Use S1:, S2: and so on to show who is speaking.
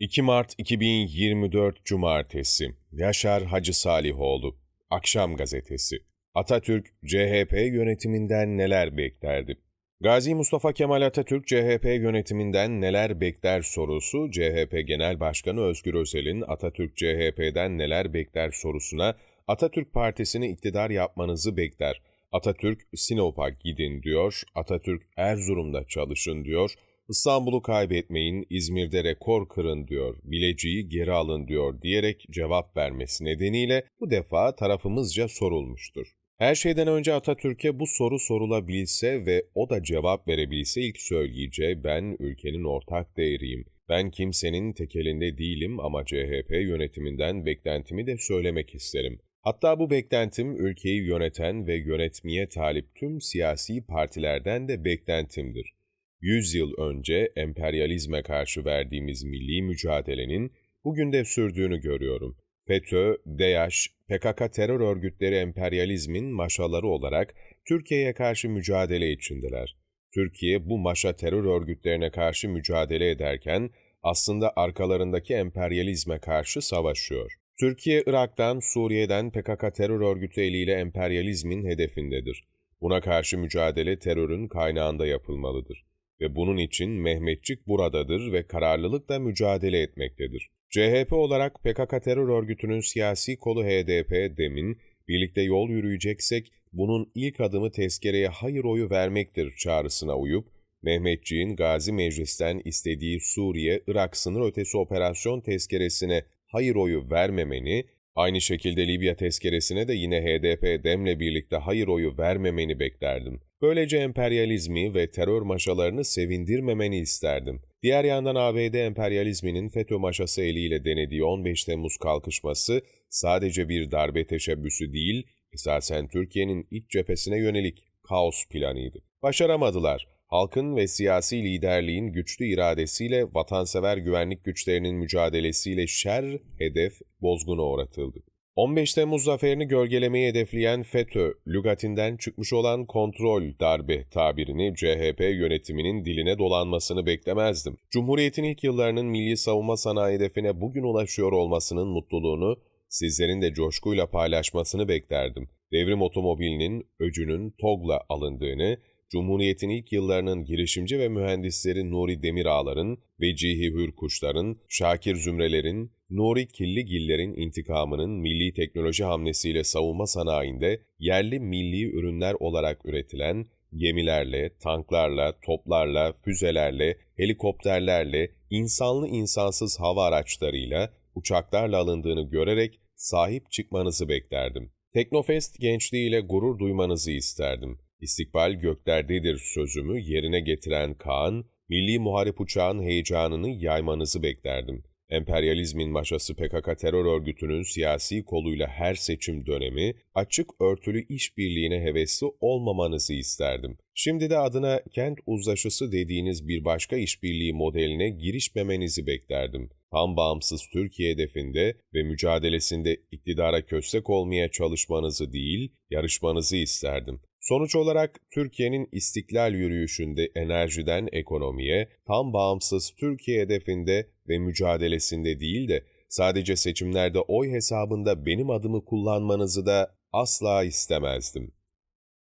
S1: 2 Mart 2024 Cumartesi Yaşar Hacı Salihoğlu Akşam Gazetesi Atatürk, CHP yönetiminden neler beklerdi? Gazi Mustafa Kemal Atatürk, CHP yönetiminden neler bekler sorusu, CHP Genel Başkanı Özgür Özel'in Atatürk CHP'den neler bekler sorusuna, Atatürk Partisi'ni iktidar yapmanızı bekler. Atatürk Sinop'a gidin diyor, Atatürk Erzurum'da çalışın diyor, İstanbul'u kaybetmeyin, İzmir'de rekor kırın diyor, Bilecik'i geri alın diyor diyerek cevap vermesi nedeniyle bu defa tarafımızca sorulmuştur. Her şeyden önce Atatürk'e bu soru sorulabilse ve o da cevap verebilse ilk söyleyeceği ben ülkenin ortak değeriyim. Ben kimsenin tekelinde değilim ama CHP yönetiminden beklentimi de söylemek isterim. Hatta bu beklentim ülkeyi yöneten ve yönetmeye talip tüm siyasi partilerden de beklentimdir. 100 yıl önce emperyalizme karşı verdiğimiz milli mücadelenin bugün de sürdüğünü görüyorum. FETÖ, DEAŞ, PKK terör örgütleri emperyalizmin maşaları olarak Türkiye'ye karşı mücadele içindeler. Türkiye bu maşa terör örgütlerine karşı mücadele ederken aslında arkalarındaki emperyalizme karşı savaşıyor. Türkiye, Irak'tan, Suriye'den PKK terör örgütü eliyle emperyalizmin hedefindedir. Buna karşı mücadele terörün kaynağında yapılmalıdır ve bunun için Mehmetçik buradadır ve kararlılıkla mücadele etmektedir. CHP olarak PKK terör örgütünün siyasi kolu HDP demin, birlikte yol yürüyeceksek bunun ilk adımı tezkereye hayır oyu vermektir çağrısına uyup, Mehmetçiğin Gazi Meclis'ten istediği Suriye-Irak sınır ötesi operasyon tezkeresine hayır oyu vermemeni, aynı şekilde Libya tezkeresine de yine HDP demle birlikte hayır oyu vermemeni beklerdim. Böylece emperyalizmi ve terör maşalarını sevindirmemeni isterdim. Diğer yandan ABD emperyalizminin FETÖ maşası eliyle denediği 15 Temmuz kalkışması sadece bir darbe teşebbüsü değil, esasen Türkiye'nin iç cephesine yönelik kaos planıydı. Başaramadılar. Halkın ve siyasi liderliğin güçlü iradesiyle vatansever güvenlik güçlerinin mücadelesiyle şer hedef bozguna uğratıldı. 15 Temmuz zaferini gölgelemeyi hedefleyen FETÖ, lügatinden çıkmış olan kontrol darbe tabirini CHP yönetiminin diline dolanmasını beklemezdim. Cumhuriyetin ilk yıllarının milli savunma sanayi hedefine bugün ulaşıyor olmasının mutluluğunu sizlerin de coşkuyla paylaşmasını beklerdim. Devrim otomobilinin öcünün TOG'la alındığını, Cumhuriyet'in ilk yıllarının girişimci ve mühendisleri Nuri Demirağlar'ın, Vecihi Hürkuşlar'ın, Şakir Zümreler'in, Nuri Killigiller'in intikamının milli teknoloji hamlesiyle savunma sanayinde yerli milli ürünler olarak üretilen gemilerle, tanklarla, toplarla, füzelerle, helikopterlerle, insanlı insansız hava araçlarıyla, uçaklarla alındığını görerek sahip çıkmanızı beklerdim. Teknofest gençliğiyle gurur duymanızı isterdim. İstikbal göklerdedir sözümü yerine getiren Kaan, milli muharip uçağın heyecanını yaymanızı beklerdim. Emperyalizmin maşası PKK terör örgütünün siyasi koluyla her seçim dönemi açık örtülü işbirliğine hevesli olmamanızı isterdim. Şimdi de adına kent uzlaşısı dediğiniz bir başka işbirliği modeline girişmemenizi beklerdim. Tam bağımsız Türkiye hedefinde ve mücadelesinde iktidara köstek olmaya çalışmanızı değil, yarışmanızı isterdim. Sonuç olarak Türkiye'nin istiklal yürüyüşünde enerjiden ekonomiye, tam bağımsız Türkiye hedefinde ve mücadelesinde değil de sadece seçimlerde oy hesabında benim adımı kullanmanızı da asla istemezdim.